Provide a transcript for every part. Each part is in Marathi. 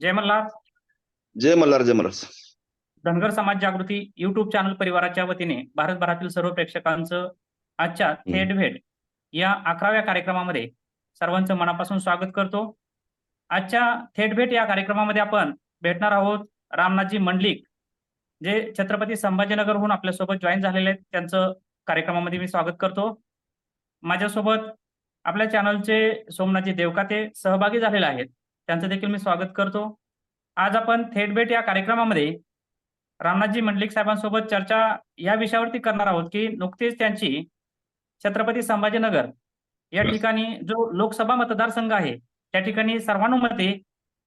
जय मल्हार जय मल्हार जय मल्हार धनगर समाज जागृती युट्यूब चॅनल परिवाराच्या वतीने भारतभरातील सर्व प्रेक्षकांचं आजच्या थेट भेट या अकराव्या कार्यक्रमामध्ये सर्वांचं मनापासून स्वागत करतो. आजच्या थेट भेट या कार्यक्रमामध्ये आपण भेटणार आहोत रामनाथजी मंडलिक जे छत्रपती संभाजीनगरहून आपल्यासोबत जॉईन झालेले आहेत. त्यांचं कार्यक्रमामध्ये मी स्वागत करतो. माझ्यासोबत आपल्या चॅनलचे सोमनाथजी देवकाते सहभागी झालेले आहेत. त्यांचं देखील मी स्वागत करतो. आज आपण थेट भेट या कार्यक्रमामध्ये रामनाथजी मंडलिक साहेबांसोबत चर्चा या विषयावरती करणार आहोत की नुकतीच त्यांची छत्रपती संभाजीनगर या ठिकाणी जो लोकसभा मतदारसंघ आहे त्या ठिकाणी सर्वानुमते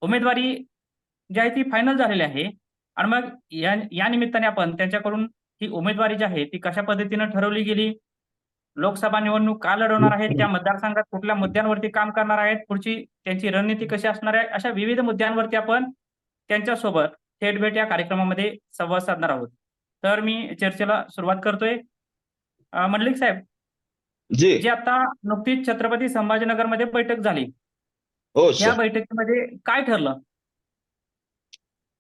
उमेदवारी जी आहे ती फायनल झालेली आहे. आणि मग या या निमित्ताने आपण त्यांच्याकडून ही उमेदवारी जी आहे ती कशा पद्धतीनं ठरवली गेली? लोकसभा निवडणूक का लढवणार आहेत? त्या मतदारसंघात कुठल्या मुद्द्यांवरती काम करणार आहेत? पुढची त्यांची रणनीती कशी असणार आहे? अशा विविध मुद्द्यांवरती आपण त्यांच्यासोबत थेट भेट या कार्यक्रमामध्ये संवाद साधणार आहोत. तर मी चर्चेला सुरुवात करतोय. मंडलिक साहेब जी. जी आता नुकतीच छत्रपती संभाजीनगरमध्ये बैठक झाली. हो या बैठकीमध्ये काय ठरलं?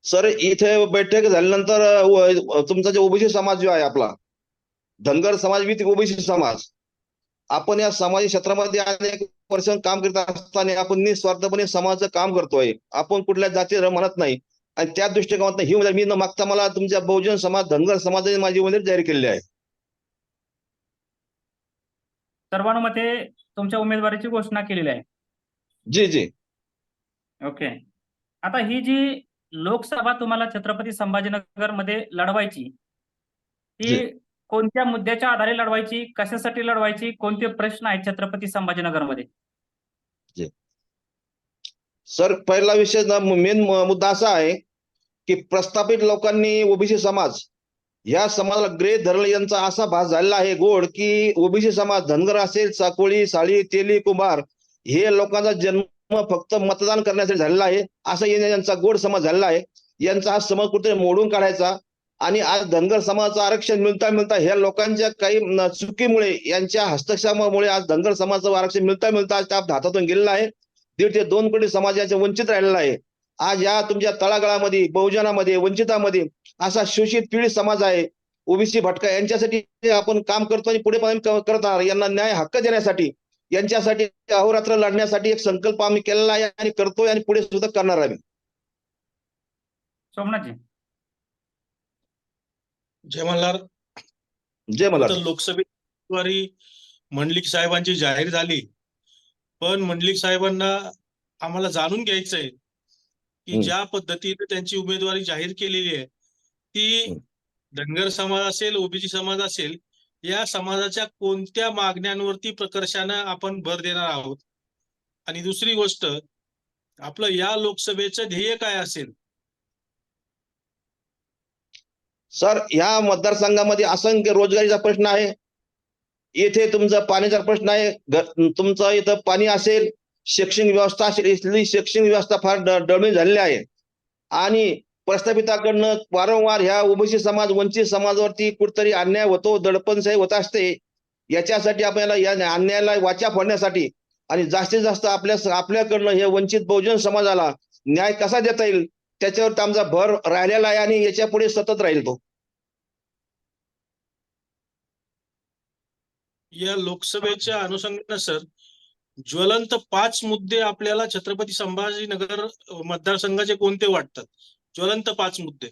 सर इथे बैठक झाल्यानंतर तुमचा जो ओबीसी समाज जो आहे आपला धनगर समाज विथ ओबीसी समाज. आपण या समाजी क्षेत्रामध्ये अनेक वर्ष काम करत असताना आपण निस्वार्थपणे समाजाचं काम करतोय. आपण कुठल्या जातीला म्हणत नाही. आणि त्या दृष्टिकोनात ही उमेदवारी मी न मागता मला तुमच्या बहुजन समाज धनगर समाजाने माझी उमेदवारी जाहीर केलेली आहे. सर्वानुमते तुमच्या उमेदवारीची घोषणा केलेली आहे. जी जी. ओके. आता ही जी लोकसभा तुम्हाला छत्रपती संभाजीनगरमध्ये लढवायची ती. कोणत्या मुद्द्याच्या आधारे लढवायची कशासाठी लढवायची कोणते प्रश्न आहेत छत्रपती संभाजीनगरमध्ये? सर पहिला विषय मेन मुद्दा असा आहे की प्रस्थापित लोकांनी ओबीसी समाज या समाजाला ग्रे धरलं यांचा असा भास झालेला आहे गोड की ओबीसी समाज धनगर असेल चाकोळी साळी तेली कुंभार हे लोकांचा जन्म फक्त मतदान करण्यासाठी झालेला आहे असा यांचा गोड समाज झालेला आहे. यांचा हा समाज कुठे मोडून काढायचा आणि आज धनगर समाजाचं आरक्षण मिळता मिळता ह्या लोकांच्या काही चुकीमुळे यांच्या हस्तक्षेपामुळे आज धनगर समाजाचं आरक्षण मिळता मिळता त्या हातातून गेलेलं आहे. दीड ते दोन कोटी समाजाचे वंचित राहिलेला आहे. आज या तुमच्या तळागाळामध्ये बहुजनामध्ये वंचितामध्ये असा शोषित पीडित समाज आहे. ओबीसी भटका यांच्यासाठी आपण काम करतो आणि पुढे पण करत राहणार यांना न्याय हक्क देण्यासाठी यांच्यासाठी अहोरात्र लढण्यासाठी एक संकल्प आम्ही केलेला आहे आणि करतोय आणि पुढे सुद्धा करणार आम्ही. सोमनाथजी. जय मल्हार. जय मला तर लोकसभेद्वारी मंडलिक साहेबांची जाहीर झाली. पण मंडलिक साहेबांना आम्हाला जाणून घ्यायचंय की हम्म. ज्या पद्धतीने त्यांची उमेदवारी जाहीर केलेली आहे ती. धनगर समाज असेल ओबीसी समाज असेल या समाजाच्या कोणत्या मागण्यांवरती प्रकर्षानं आपण भर देणार आहोत? आणि दुसरी गोष्ट आपलं या लोकसभेचं ध्येय काय असेल? सर ह्या मतदारसंघामध्ये असंख्य रोजगारीचा प्रश्न आहे. येथे तुमचा पाण्याचा प्रश्न आहे. तुमचं इथं पाणी असेल शैक्षणिक व्यवस्था असेल इथली शैक्षणिक व्यवस्था फार डळमळी झालेली आहे. आणि प्रस्थापिताकडनं वारंवार ह्या ओबीसी समाज वंचित समाजावरती कुठतरी अन्याय होतो दडपणशाही होत असते याच्यासाठी आपल्याला या अन्यायाला वाचा फोडण्यासाठी आणि जास्तीत जास्त आपल्या आपल्याकडनं हे वंचित बहुजन समाजाला न्याय कसा देता येईल? त्याच्यावर आमचा भर राहिलेला आहे आणि याच्यापुढे सतत राहील तो. या लोकसभेच्या अनुषंगानं सर ज्वलंत पाच मुद्दे आपल्याला छत्रपती संभाजीनगर मतदारसंघाचे कोणते वाटतात? ज्वलंत पाच मुद्दे.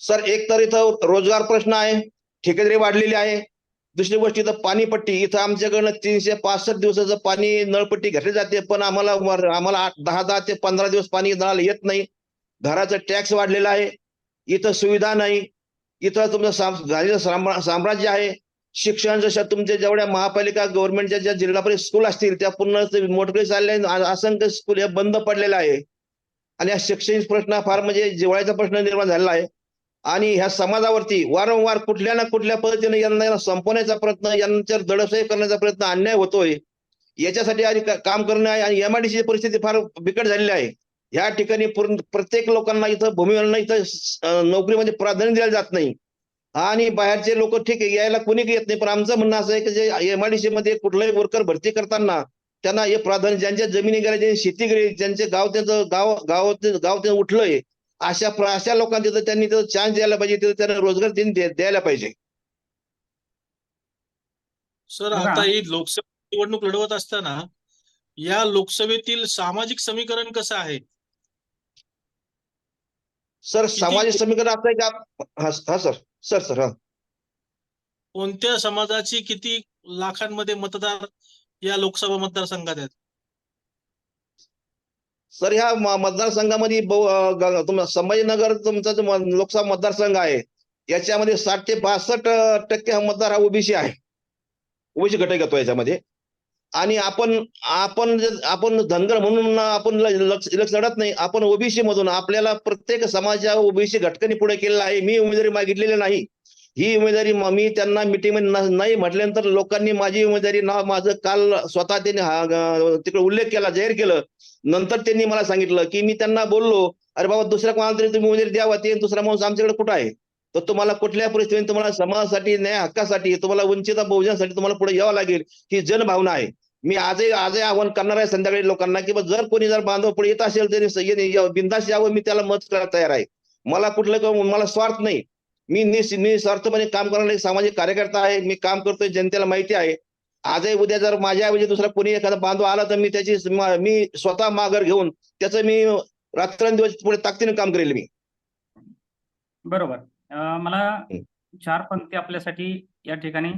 सर एक तर इथं रोजगार प्रश्न आहे ठेकेदारी वाढलेली आहे. दुसरी गोष्ट इथं पाणीपट्टी. इथं आमच्याकडनं तीनशे पासष्ट दिवसाचं पाणी नळपट्टी घेतली जाते पण आम्हाला आम्हाला दहा दहा ते पंधरा दिवस पाणी नळाला येत नाही. घराचा टॅक्स वाढलेला आहे. इथं सुविधा नाही. इथं तुमचं साम- साम्राज्य आहे. शिक्षण जशा तुमच्या जेवढ्या महापालिका गव्हर्नमेंटच्या ज्या जिल्हा परिषद स्कूल असतील त्या पूर्ण ते चालले असंख्य स्कूल हे बंद पडलेलं आहे. आणि या शैक्षणिक प्रश्न फार म्हणजे जिवाळ्याचा प्रश्न निर्माण झालेला आहे. आणि ह्या समाजावरती वारंवार कुठल्या ना कुठल्या पद्धतीने यांना संपवण्याचा प्रयत्न यांच्यावर दडपशाही करण्याचा प्रयत्न अन्याय होतोय. याच्यासाठी आधी काम करणं आहे. आणि एमआयडीसी परिस्थिती फार बिकट झालेली आहे. या ठिकाणी पूर्ण प्रत्येक लोकांना इथं भूमीवरांना इथं नोकरीमध्ये प्राधान्य दिलं जात नाही. आणि बाहेरचे लोक ठीक आहे यायला कोणी येत नाही पण आमचं म्हणणं असं आहे की जे एमआयडीसी मध्ये कुठलाही वर्कर भरती करताना त्यांना हे प्राधान्य ज्यांच्या जमिनी गेल्या ज्यांची शेती गेली ज्यांचे गाव त्यांचं गाव गाव गाव त्यांचं उठलंय अशा अशा लोकांना तिथं त्यांनी तिथं चान्स द्यायला पाहिजे तिथं त्यांना रोजगार द्यायला पाहिजे. सर. आता ही लोकसभा निवडणूक लढवत असताना या लोकसभेतील सामाजिक समीकरण कसं आहे? सर सामाजिक समीकरण असं आहे का? हा हा सर. सर सर हा. कोणत्या समाजाची किती लाखांमध्ये मतदार या लोकसभा मतदारसंघात आहेत? सर ह्या म- मतदारसंघामध्ये बहु- अं, ग- तुम- संभाजीनगर तुमचा जो म- लोकसभा मतदारसंघ आहे याच्यामध्ये साठ ते बासष्ट टक्के हा मतदार हा ओबीसी आहे. ओबीसी घटक येतो याच्यामध्ये? आणि आपण आपण आपण धनगर म्हणून आपण लक्ष लढत नाही आपण ओबीसी मधून आपल्याला प्रत्येक समाजा ओबीसी घटकांनी पुढे केलेला आहे. मी उमेदवारी मागितलेली नाही. ही उमेदवारी मी त्यांना मिटिंगमध्ये नाही म्हटल्यानंतर लोकांनी माझी उमेदवारी नाव माझं काल स्वतः त्यांनी तिकडे उल्लेख केला जाहीर केलं. नंतर त्यांनी मला सांगितलं की मी त्यांना बोललो अरे बाबा दुसऱ्या कोणाला तरी तुम्ही उमेदवारी द्यावा ते दुसरा माणूस आमच्याकडे कुठं आहे? तर तुम्हाला कुठल्या परिस्थितीने तुम्हाला समाजासाठी न्याय हक्कासाठी तुम्हाला वंचित बहुजनासाठी तुम्हाला पुढे यावं लागेल ही जनभावना आहे. मी आजही आजही आव्हान करणार आहे संध्याकाळी लोकांना की जर कोणी जर बांधव पुढे येत असेल तरी बिंदास यावं मी त्याला मत करायला तयार आहे. मला कुठलं मला स्वार्थ नाही. मी निस निस्वार्थपणे काम करणारा एक सामाजिक कार्यकर्ता आहे. मी काम करतोय जनतेला माहिती आहे. आजही उद्या जर माझ्या ऐवजी दुसरा कोणी एखादा बांधव आला तर मी त्याची मा- स्वतः माघार घेऊन त्याचं मी रात्रंदिवस पुढे ताकदीने काम करेल मी. बरोबर. मला. चार पंक्ती आपल्यासाठी या ठिकाणी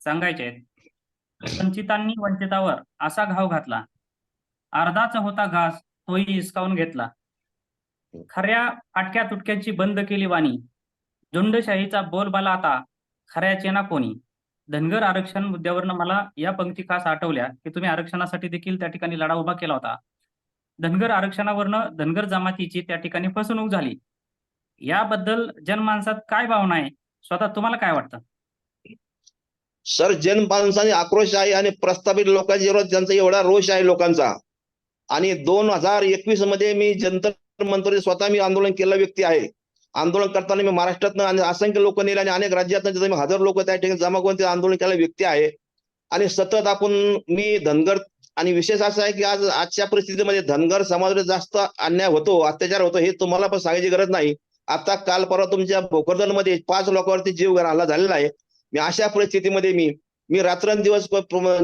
सांगायच्या आहेत. वंचितांनी वंचितावर असा घाव घातला. अर्धाचा होता घास तोही हिसकावून घेतला. खऱ्या फाटक्या तुटक्यांची बंद केली वाणी. झुंडशाहीचा बोलबाला आता खऱ्याचे ना कोणी. धनगर आरक्षण मुद्द्यावरनं मला या पंक्ती खास आठवल्या की तुम्ही आरक्षणासाठी देखील त्या ठिकाणी लढा उभा केला होता. धनगर आरक्षणावरनं धनगर जमातीची त्या ठिकाणी फसवणूक झाली. याबद्दल जनमानसात काय भावना आहे? स्वतः तुम्हाला काय वाटतं? सर जनमानसाने आक्रोश आहे आणि प्रस्थापित लोकांच्या विरोधात त्यांचा एवढा रोष आहे लोकांचा. आणि दोन हजार एकवीसमध्ये मी जंतर मंतर स्वतः मी आंदोलन केलेला व्यक्ती आहे. आंदोलन करताना मी महाराष्ट्रातनं आणि असंख्य लोक नेले आणि अनेक राज्यातनं तिथे मी हजार लोक त्या ठिकाणी जमा करून ते आंदोलन केलेला व्यक्ती आहे. आणि सतत आपण मी धनगर आणि विशेष असं आहे की आज आजच्या परिस्थितीमध्ये धनगर समाजावर जास्त अन्याय होतो अत्याचार होतो हे तुम्हाला पण सांगायची गरज नाही. आता काल परवा तुमच्या भोकरदनमध्ये पाच लोकांवरती जीव हल्ला झालेला आहे. मी अशा परिस्थितीमध्ये मी मी रात्रंदिवस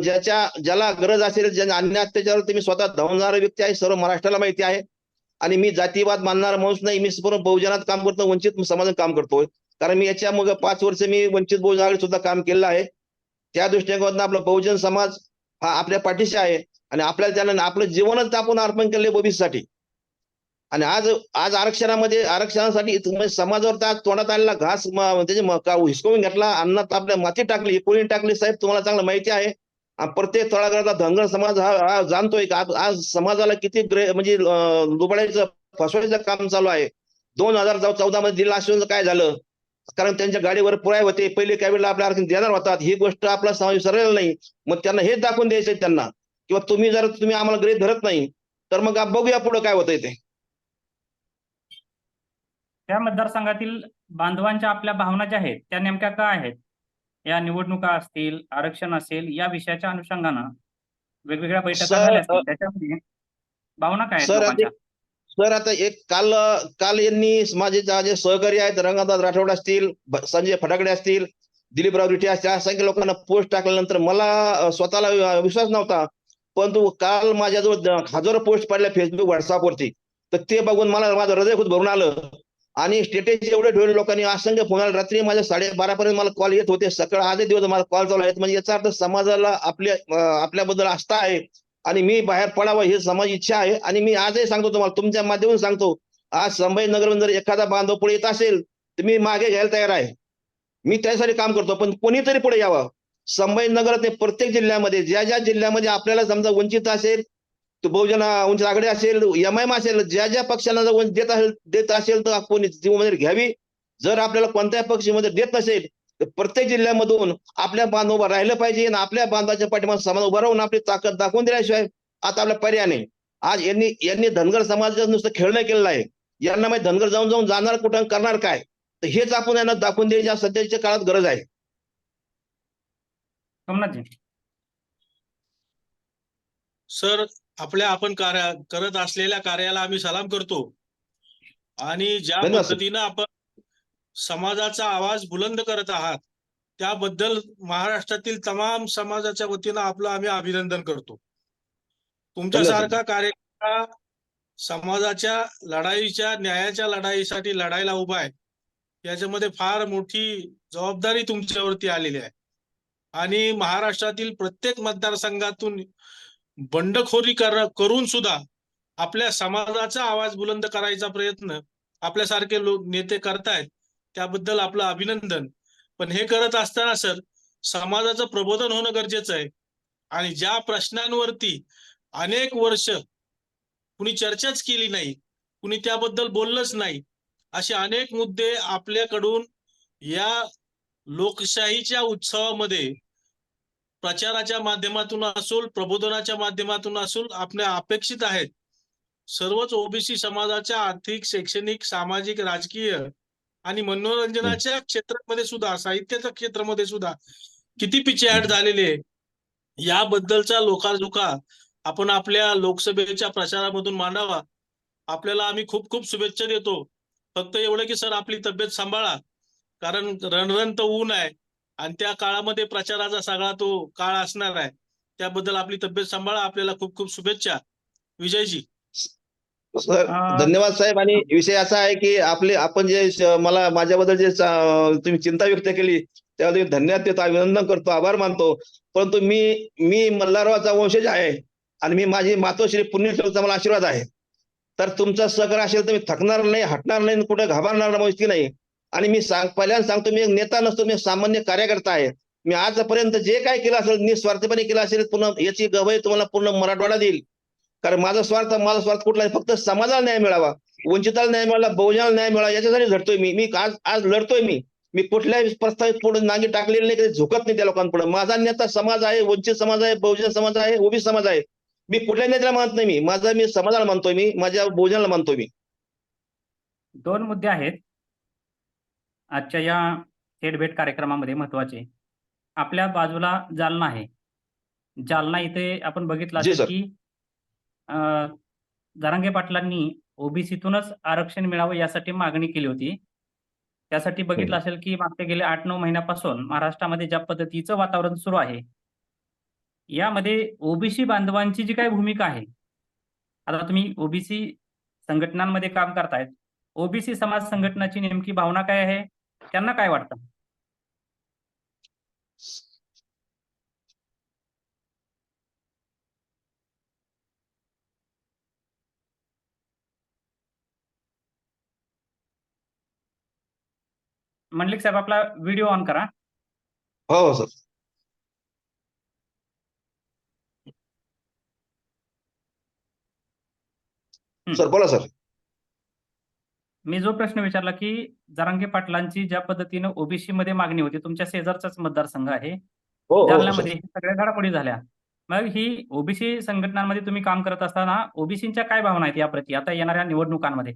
ज्याच्या ज्याला गरज असेल ज्या अन्य अत्याचारावरती मी स्वतः धावणारा व्यक्ती आहे सर्व महाराष्ट्राला माहिती आहे. आणि मी जातीवाद मानणारा माणूस नाही मी पूर्ण बहुजनात काम करतो वंचित समाजात काम करतोय कारण मी याच्या मग पाच वर्ष मी वंचित बहुजन सुद्धा काम केलेलं आहे. त्या दृष्टिकोनातून आपला बहुजन समाज हा आपल्या पाठीशी आहे. आणि आपल्याला त्यांना आपलं जीवनच आपण अर्पण केले भविष्यासाठी. आणि आज आज आरक्षणामध्ये आरक्षणासाठी समाजावर त्या तोंडात आलेला घास म्हणजे घेतला अन्नात आपल्या माती टाकली कोणी टाकली साहेब तुम्हाला चांगलं माहिती आहे. प्रत्येक तळागाळाचा धनगर समाज हा जाणतोय का? आज आज समाजाला किती ग्रे म्हणजे लुबडायचं फसवायचं काम चालू आहे. दोन हजार चौदा मध्ये दिला असून काय झालं? कारण त्यांच्या गाडीवर पुराय होते. पहिले काही वेळेला आपल्या आरक्षण देणार होतात. ही गोष्ट आपला समाज विसरलेला नाही. मग त्यांना हेच दाखवून द्यायचंय त्यांना. किंवा तुम्ही जर तुम्ही आम्हाला गृहीत धरत नाही तर मग बघूया पुढे काय होतंय ते. त्या मतदारसंघातील बांधवांच्या आपल्या भावना ज्या आहेत त्या नेमक्या काय आहेत? या निवडणुका असतील आरक्षण असेल या विषयाच्या अनुषंगानं वेगवेगळ्या बैठका झाल्या असतील. त्याच्यामध्ये भावना काय आहेत सर, आता एक काल काल यांनी माझे जे सहकारी आहेत रंगनाथ राठोड असतील संजय फटाकडे असतील दिलीपराव रिठे असतील असंख्य लोकांना पोस्ट टाकल्यानंतर मला स्वतःला विश्वास नव्हता. परंतु काल माझ्याजवळ हजारो पोस्ट पडल्या फेसबुक व्हॉट्सअपवरती तर ते बघून मला माझं हृदय खूप भरून आलं. आणि स्टेटस एवढे ठेवले लोकांनी असंख्य फोनाला रात्री माझ्या साडेबारा पर्यंत मला कॉल येत होते. सकाळ आजही दिवस मला कॉल चालू आहेत. म्हणजे याचा अर्थ समाजाला आपल्या आपल्याबद्दल आस्था आहे. आणि मी बाहेर पडावं ही समाज इच्छा आहे. आणि मी आजही सांगतो तुम्हाला तुमच्या माध्यमातून सांगतो. आज संभाजीनगरमध्ये जर एखादा बांधव पुढे येत असेल तर मी मागे घ्यायला तयार आहे. मी त्यासाठी काम करतो. पण कोणीतरी पुढे यावं. संभाजीनगर ते प्रत्येक जिल्ह्यामध्ये ज्या ज्या जिल्ह्यामध्ये आपल्याला समजा वंचित असेल तो बहुजन उंच आघाडी असेल एम एम असेल ज्या ज्या पक्षांना जर वंचित देत असेल देत असेल तर कोणी ती उमेदवारी घ्यावी. जर आपल्याला कोणत्याही पक्षामध्ये देत नसेल तर प्रत्येक जिल्ह्यामधून आपल्या बांधव उभं राहिलं पाहिजे आणि आपल्या बांधवाच्या पाठीमागे समाज उभं राहून आपली ताकद दाखवून दिल्याशिवाय आता आपला पर्याय नाही. आज यांनी यांनी धनगर समाजाचं नुसतं खेळणं केलेलं आहे. यांना माहिती धनगर जाऊन जाऊन जाणार कुठं करणार काय? तर हेच आपण यांना दाखवून द्यायची सध्याच्या काळात गरज आहे. सर आपल्या आपण कार्य करत असलेल्या कार्याला आम्ही सलाम करतो. आणि ज्या. पद्धतीनं आपण समाजाचा आवाज बुलंद करत आहात त्याबद्दल महाराष्ट्रातील तमाम समाजाच्या वतीनं आपलं आम्ही अभिनंदन करतो. तुमच्यासारखा कार्यकर्ता समाजाच्या लढाईच्या न्यायाच्या लढाईसाठी लढायला उभा आहे. याच्यामध्ये फार मोठी जबाबदारी तुमच्यावरती आलेली आहे. आणि महाराष्ट्रातील प्रत्येक मतदारसंघातून बंडखोरी कर करून सुद्धा आपल्या समाजाचा आवाज बुलंद करायचा प्रयत्न आपल्यासारखे लोक नेते करतायत त्याबद्दल आपलं अभिनंदन. पण हे करत असताना सर समाजाचं प्रबोधन होणं गरजेचं आहे. आणि ज्या प्रश्नांवरती अनेक वर्ष कुणी चर्चाच केली नाही कुणी त्याबद्दल बोललंच नाही असे अनेक मुद्दे आपल्याकडून या लोकशाहीच्या उत्सवामध्ये प्रचाराच्या माध्यमातून असोल प्रबोधनाच्या माध्यमातून असोल आपल्या अपेक्षित आहेत. सर्वच ओबीसी समाजाच्या आर्थिक शैक्षणिक सामाजिक राजकीय आणि मनोरंजनाच्या क्षेत्रामध्ये सुद्धा साहित्याच्या क्षेत्रामध्ये सुद्धा किती पिछेहाट झालेली आहे. याबद्दलचा लोकाजुका आपण आपल्या लोकसभेच्या प्रचारामधून मांडावा. आपल्याला आम्ही खूप खूप शुभेच्छा देतो. फक्त एवढं की सर आपली तब्येत सांभाळा. कारण रणरण तर ऊन आहे. आणि त्या काळामध्ये प्रचाराचा सगळा तो काळ असणार आहे. त्याबद्दल आपली तब्येत सांभाळा. आपल्याला खूप खूप शुभेच्छा. विजयजी. सर धन्यवाद साहेब. आणि विषय असा आहे की आपले आपण जे मला माझ्याबद्दल जे तुम्ही चिंता व्यक्त केली त्याबद्दल धन्यवाद देतो. अभिनंदन करतो. आभार मानतो. परंतु मी मी मल्हाररावाचा वंशज आहे आणि मी माझी मातोश्री पुण्यश्लोकचा मला आशीर्वाद आहे. तर तुमचा सहकार असेल तर मी थकणार नाही हटणार नाही कुठे घाबरणार नाही नाही. आणि मी सांग पहिल्यांदा सांगतो मी एक नेता नसतो मी सामान्य कार्यकर्ता आहे. मी आजपर्यंत जे काय केलं असेल निस्वार्थपणे केलं असेल पूर्ण याची गवई तुम्हाला पूर्ण मराठवाडा देईल. कारण माझा स्वार्थ माझा स्वार्थ कुठला फक्त समाजाला न्याय मिळावा वंचिताला न्याय मिळाला बहुजनाला न्याय मिळावा याच्यासाठी लढतोय मी. मी आज आज लढतोय मी. मी कुठल्याही प्रस्तावित पुढे नांगी टाकलेली नाही कधी झुकत नाही त्या लोकांपुढे. माझा नेता समाज आहे वंचित समाज आहे बहुजन समाज आहे ओबीसी समाज आहे. मी कुठल्या नेत्याला मानत नाही मी. माझा मी समाजाला मानतोय मी माझ्या बहुजनाला मानतोय मी. दोन मुद्दे आहेत. आजच्या या थेट भेट कार्यक्रमामध्ये महत्त्वाचे. आपल्या बाजूला जालना आहे. जालना इथे आपण बघितलं. की अं, जरांगे पाटलांनी ओबीसीतूनच आरक्षण मिळावं यासाठी मागणी केली होती. त्यासाठी बघितलं असेल की मागच्या गेल्या आठ नऊ महिन्यापासून महाराष्ट्रामध्ये ज्या पद्धतीचं वातावरण सुरू आहे यामध्ये ओबीसी बांधवांची जी काही भूमिका आहे आता तुम्ही ओबीसी संघटनांमध्ये काम करतायत. ओबीसी समाज संघटनाची नेमकी भावना काय आहे? त्यांना काय वाटतं? मंडलिक साहेब आपला व्हिडिओ ऑन करा. हो हो सर. सर बोला सर. मी जो प्रश्न विचारला की जरांगे पाटलांची ज्या पद्धतीनं ओबीसी मध्ये मागणी होती तुमच्या शेजारचाच मतदारसंघ आहे. हो हो सर जालन्यामध्ये सगळ्या घडामोडी झाल्या. मग ही ओबीसी संघटनांमध्ये तुम्ही काम करत असताना ओबीसीच्या काय भावना आहेत याप्रती? आता येणाऱ्या निवडणुकांमध्ये.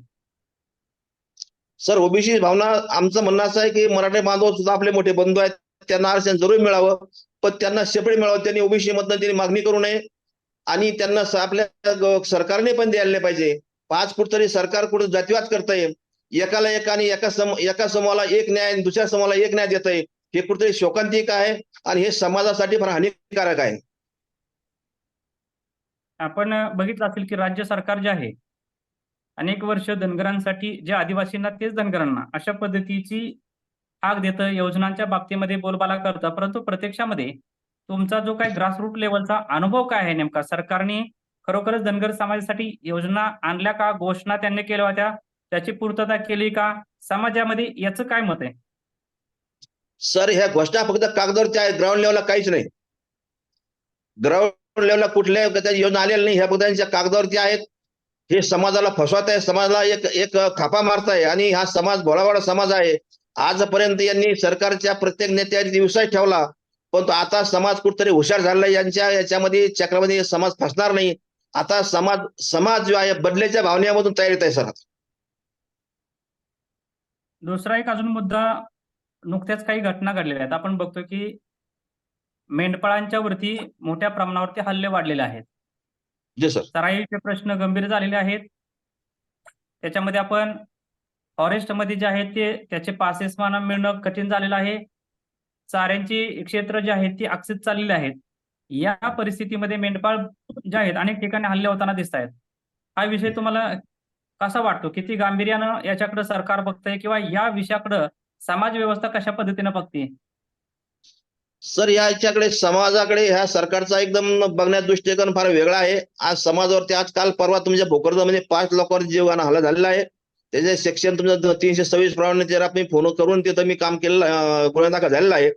सर ओबीसी भावना आमचं म्हणणं असं आहे की मराठी बांधव सुद्धा आपले मोठे बंधू आहेत. त्यांना आरक्षण जरूर मिळावं पण त्यांना सेपरेट मिळावं त्यांनी ओबीसी मधनं त्यांनी मागणी करू नये. आणि त्यांना आपल्या सरकारने पण द्यायला पाहिजे. पाच फूट तरी सरकार कुठे जातीवाद करतंय? एकाला एक आणि एका सम एका समूहाला एक न्याय आणि दुसऱ्या समूहाला एक न्याय देत आहे हे कुठेतरी शोकांतिक आहे आणि हे समाजासाठी फार हानिकारक आहे. आपण बघितलं असेल की राज्य सरकार जे आहे अनेक वर्ष धनगरांसाठी जे आदिवासींना तेच धनगरांना अशा पद्धतीची आग देतं योजनांच्या बाबतीमध्ये बोलबाला करतं. परंतु प्रत्यक्षामध्ये तुमचा जो काही ग्रासरूट लेवलचा अनुभव काय आहे नेमका? सरकारने खरोखरच धनगर समाजासाठी योजना आणल्या का? घोषणा त्यांनी केल्या होत्या. त्याची पूर्तता केली का? समाजामध्ये याचं काय मत आहे? सर ह्या घोषणा फक्त कागदावरच्या आहेत. ग्राउंड लेवलला काहीच नाही. ग्राउंड लेवलला कुठल्या त्या योजना आलेल्या नाही. ह्या फक्त त्यांच्या कागदावरती आहेत. हे समाजाला फसवत आहे. समाजाला एक एक खापा मारताय आणि हा समाज भोळावाडा समाज आहे. आजपर्यंत यांनी सरकारच्या प्रत्येक नेत्याने विश्वास ठेवला. परंतु आता समाज कुठतरी हुशार झालाय यांच्या याच्यामध्ये चक्रामध्ये समाज फसणार नाही. आता समाज समाज जो आहे बदलेच्या भावनेमधून तयार येत आहे सर. दुसरा एक अजून मुद्दा नुकत्याच काही घटना घडलेल्या आहेत. आपण बघतो की मेंढपाळांच्या वरती मोठ्या प्रमाणावरती हल्ले वाढलेले आहेत. जे सर चराईचे प्रश्न गंभीर झालेले आहेत. त्याच्यामध्ये आपण फॉरेस्टमध्ये जे आहेत ते त्याचे पासेस मला मिळणं कठीण झालेलं आहे. चाऱ्यांची क्षेत्र जे आहेत ती आकसित चाललेली आहेत. या परिस्थितीमध्ये मेंढपाळ जे आहेत अनेक ठिकाणी हल्ले होताना दिसत आहेत हा विषय तुम्हाला कसा वाटतो? किती गांभीर्यानं याच्याकडे सरकार बघतंय किंवा या विषयाकडे समाज व्यवस्था कशा पद्धतीने बघते? सर याच्याकडे समाजाकडे ह्या सरकारचा एकदम बघण्याचा दृष्टिकोन फार वेगळा आहे. आज समाजावरती आज काल परवा तुमच्या भोकरदमध्ये पाच लोकांवर जीवाना हल्ला झालेला आहे. त्याचे सेक्शन तुमचं तीनशे सव्वीस प्रमाणे जर मी फोन करून तिथं मी काम केलेलं गुन्हा दाखल झालेला आहे.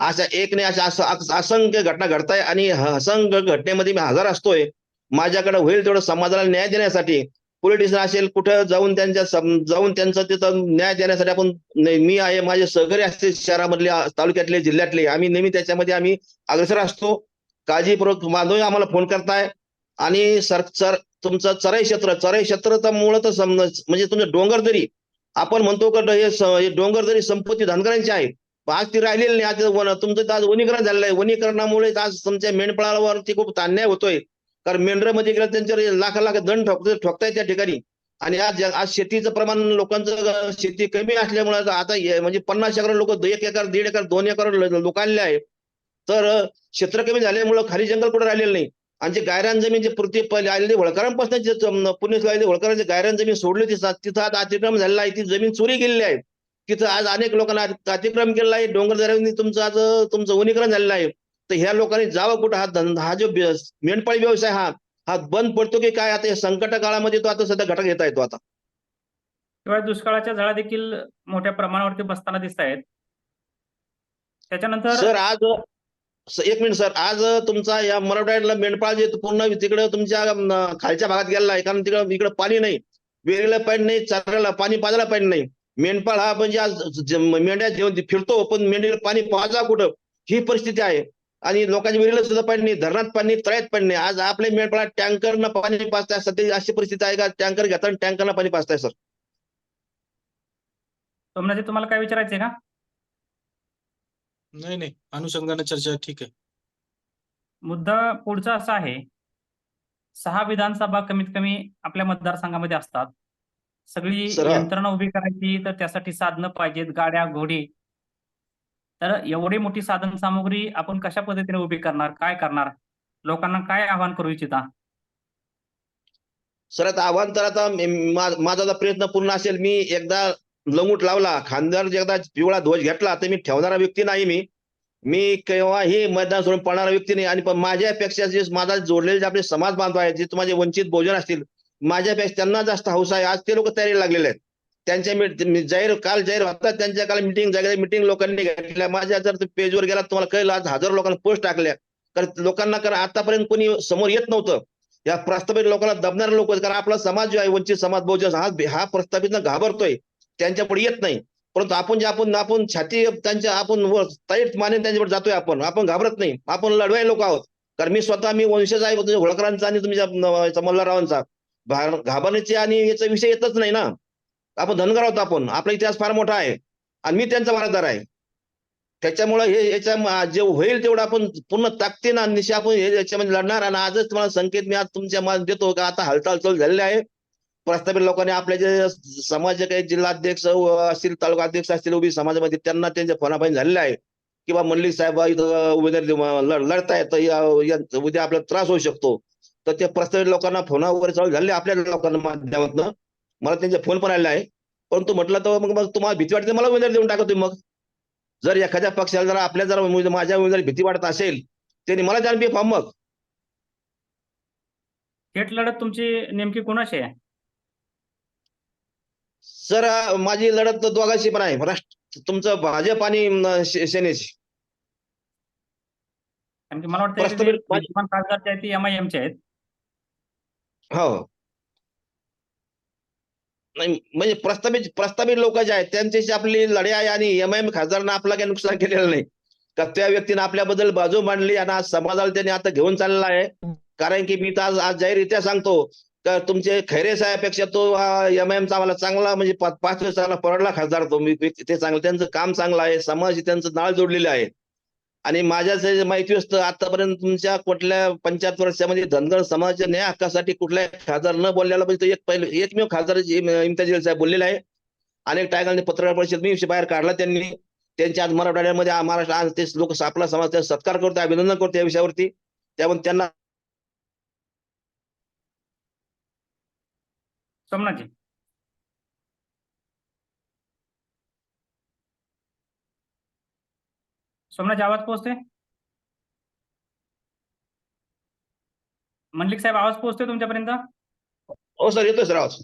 अशा एक नाही अशा असं- असंख्य घटना घडताय आणि असंख्य घटनेमध्ये मी हजर असतोय. माझ्याकडे होईल तेवढं समाजाला न्याय देण्यासाठी. पोलीस असेल कुठं जाऊन त्यांच्या सम- जाऊन त्यांचं तिथं न्याय देण्यासाठी आपण मी आहे माझे सहकारी असतील शहरामधले तालुक्यातले जिल्ह्यातले आम्ही नेहमी त्याच्यामध्ये आम्ही अग्रेसर असतो. काळजीपूर्वक माधव आम्हाला फोन करताय. आणि सर सर तुमचं चराई क्षेत्र चराई क्षेत्र मुळ तर सम- म्हणजे तुमचं डोंगर दरी आपण म्हणतो का हे डोंगर दरी संपत्ती धनगरांची आहे आज ती राहिलेली नाही. आज वन- तुमचं आज वनीकरण झालेलं आहे. वनीकरणामुळे आज तुमच्या मेंढपाळावरती खूप अन्याय होतोय. कारण मेंढरामध्ये गेलं त्यांच्यावर लाख लाख दंड ठोक ठोकताय त्या ठिकाणी. आणि आज आज शेतीचं प्रमाण लोकांचं शेती कमी असल्यामुळे आता- म्हणजे पन्नास एकर लोक एक एकर दीड एकर दोन एकर लोकांले आहे. तर क्षेत्र कमी झाल्यामुळं खाली जंगल कुठे राहिलेलं नाही. आणि जे गायरान जमीन जे पृथ्वी पहिले आलेली होळकरांपासून जे पुणे आलेली होळकरांची गायरान जमीन सोडली तिथं तिथं आता अतिक्रम झालेला आहे. ती जमीन चोरी गेलेली आहे. तिथं आज अनेक लोकांना अति- अतिक्रम केलेला आहे डोंगर दऱ्यावरती तुमचं आज तुमचं वनीकरण झालेलं आहे. तर ह्या लोकांनी जावं कुठं? हा धंदा हा जो मेंढपाळी व्यवसाय हा हा बंद पडतो की काय? आता या संकट काळामध्ये तो आता सध्या घटक घेता येतो आता. शिवाय दुष्काळाच्या झळा देखील मोठ्या प्रमाणावरती बसताना दिसत आहेत. त्याच्यानंतर सर आज एक मिनिट सर. आज तुमचा या मराठवाड्यातला मेंढपाळ जे पूर्ण तिकडे तुमच्या खालच्या भागात गेलेला आहे. कारण तिकडे इकडे पाणी नाही. विहिरीला पाणी नाही चारायला पाणी पाजायला पाणी नाही. मेंढपाळ हा म्हणजे आज ज- मेंढ्या जेवण फिरतो पण मेंढीला पाणी पाजा कुठं? ही परिस्थिती आहे. आणि लोकांच्या विहिरीला सुद्धा पाणी नाही धरणात पाणी तळ्यात पाणी नाही. आज आपल्या मेंढपाळा टँकरनं पाणी पाजताय सध्या अशी परिस्थिती आहे का? टँकर घेतात टँकरनं पाणी पाजताय सर. सोमनाथजी तुम्हाला काय विचारायचंय का? नाही नाही. अनुषंगाने चर्चा ठीक आहे. मुद्दा पुढचा असा आहे. सहा विधानसभा कमीत कमी आपल्या मतदारसंघामध्ये असतात. सगळी. यंत्रणा उभी करायची तर त्यासाठी साधनं पाहिजेत गाड्या घोडी. तर एवढी मोठी साधन सामुग्री आपण कशा पद्धतीने उभी करणार काय करणार? लोकांना काय आवाहन करू इच्छिता? सर आता आव्हान तर आता माझा प्रयत्न पूर्ण असेल मी एकदा लंगूट लावला खांद्यावर एकदा पिवळा ध्वज घेतला तर मी ठेवणारा व्यक्ती नाही मी. मी केव्हाही मैदान सोडून पळणारा व्यक्ती नाही. आणि माझ्यापेक्षा जे माझा जोडलेले जे आपले समाज बांधव आहेत जे माझे वंचित बहुजन असतील माझ्यापेक्षा त्यांना जास्त हौस आहे. आज ते लोक तयारी लागलेले आहेत. त्यांच्या मी- जाहीर काल जाहीर होतात त्यांच्या काल मिटिंग जागेला मिटिंग लोकांनी घेतल्या माझ्या जर पेजवर गेला तुम्हाला कळलं आज हजारो लोकांना पोस्ट टाकल्या. कारण लोकांना कारण आतापर्यंत कोणी समोर येत नव्हतं. या प्रस्थापित लोकांना दबणारे लोक कारण आपला समाज जो आहे वंचित समाज बहुजन हा हा प्रस्थापित घाबरतोय. त्यांच्या पुढे येत नाही. परंतु आपण जे आपण आपण छाती त्यांच्या आपण ताईट माने त्यांच्यावर जातोय आपण. आपण घाबरत नाही. आपण लढवाय लोक आहोत. कारण मी स्वतः मी वंशज आहे. होळकरांचा आणि तुमच्या न- मल्हाररावांचा घाबरण्याचे आणि याचा विषय येतच नाही ना. आपण धनगर आहोत आपण. आपला इतिहास फार मोठा आहे. आणि मी त्यांचा वारसदार आहे. त्याच्यामुळे हे याच्या जे होईल तेवढं आपण पूर्ण ताकदीनं आणि निशा आपण याच्यामध्ये लढणार. आणि आजच तुम्हाला संकेत मी आज तुमच्या मला देतो का आता हालचाल चालू झालेली आहे. प्रस्थापित लोकांनी आपले जे समाज काही जिल्हाध्यक्ष असतील तालुका अध्यक्ष असतील उभी समाजामध्ये त्यांना त्यांच्या फोनाफाईन झालेले आहे. किंवा मल्लिक साहेब इथं उमेदवारी लढताय लढतायत. तर या- उद्या आपल्याला त्रास होऊ शकतो. तर ते प्रस्तावित लोकांना फोना वगैरे चालू झाले आपल्या लोकांना माध्यमातून मला त्यांचे फोन पण आलेले आहे परंतु म्हटलं तर मग मग तुम्हाला भीती वाटते मला उमेदवारी देऊन टाका तुम्ही मग जर एखाद्या पक्षाला जर आपल्या जर माझ्या उमेदवारी भीती वाटत असेल त्यांनी मला जाण बी फॉर्म मग थेट लढत तुमची नेमकी कोणाशी आहे सर माझी लढत तर दोघांशी पण आहे राष्ट्र तुमचं भाजप आणि सेनेशी मला वाटतं खासदार एमआयएमचे आहेत हो. नाही म्हणजे प्रस्तावित प्रस्तावित लोक जे आहेत त्यांच्याशी आपली लढाई आहे आणि एम आय एम खासदारांना आपला काही नुकसान केलेलं नाही. का त्या व्यक्तीने आपल्याबद्दल बाजू मांडली आणि आज समाजाला त्यांनी आता घेऊन चाललेला आहे. कारण की मी तर आज आज जाहीररित्या सांगतो तर तुमचे खैरे साहेबपेक्षा तो एम आय एमचा आम्हाला चांगला म्हणजे पाच पाच वेळेस चांगला परडला खासदार तो. मी ते चांगलं त्यांचं काम चांगलं आहे समाजाशी त्यांचं नाळ जोडलेलं आहे. आणि माझ्या माहिती असतं आतापर्यंत तुमच्या कुठल्या पंचायत वर्षामध्ये धनगर समाजाच्या न्याय हक्कासाठी कुठलाही खासदार न बोलल्याला म्हणजे एक पहिले एकमेव खासदार जे इम्तियाज जलील साहेब बोललेला आहे. अनेक टायगांनी पत्रकार परिषद मी विषय बाहेर काढला त्यांनी. त्यांच्या आज मराठवाड्यामध्ये महाराष्ट्र आज ते लोक आपला समाज त्याचा सत्कार करतो अभिनंदन करतो या विषयावरती. त्यामुळे त्यांना सोमनाथजी आवाज पोहोचते मंडलिक साहेब आवाज पोहोचतोय तुमच्यापर्यंत? हो सर येतोय सर आवाज.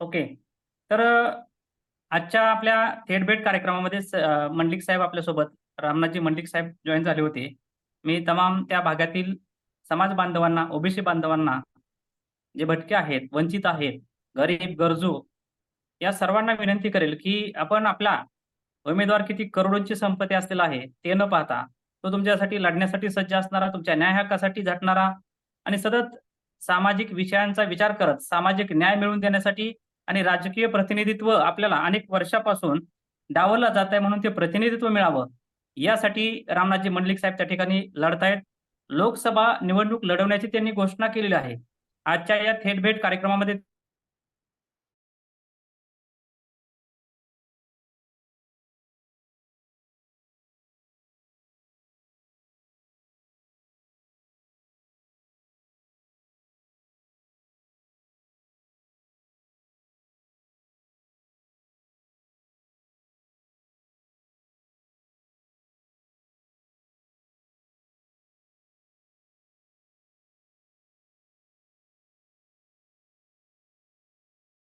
ओके. तर आजच्या आपल्या थेट भेट कार्यक्रमामध्ये मंडलिक साहेब आपल्यासोबत रामनाथजी मंडलिक साहेब जॉईन झाले होते. मी तमाम त्या भागातील समाज बांधवांना ओबीसी बांधवांना जे भटके आहेत वंचित आहेत गरीब गरजू या सर्वांना विनंती करेल की आपण आपला उमेदवार किती करोडोंची संपत्ती असलेला आहे ते न पाहता तो तुमच्यासाठी लढण्यासाठी सज्ज असणारा तुमच्या न्याय हक्कासाठी झटणारा आणि सतत सामाजिक विषयांचा विचार करत सामाजिक न्याय मिळवून देण्यासाठी आणि राजकीय प्रतिनिधित्व आपल्याला अनेक वर्षापासून डावलला जात आहे म्हणून ते प्रतिनिधित्व मिळावं यासाठी रामनाथजी मंडलिक साहेब त्या ठिकाणी लढतायत. लोकसभा निवडणूक लढवण्याची त्यांनी घोषणा केलेली आहे. आजच्या या थेट भेट कार्यक्रमामध्ये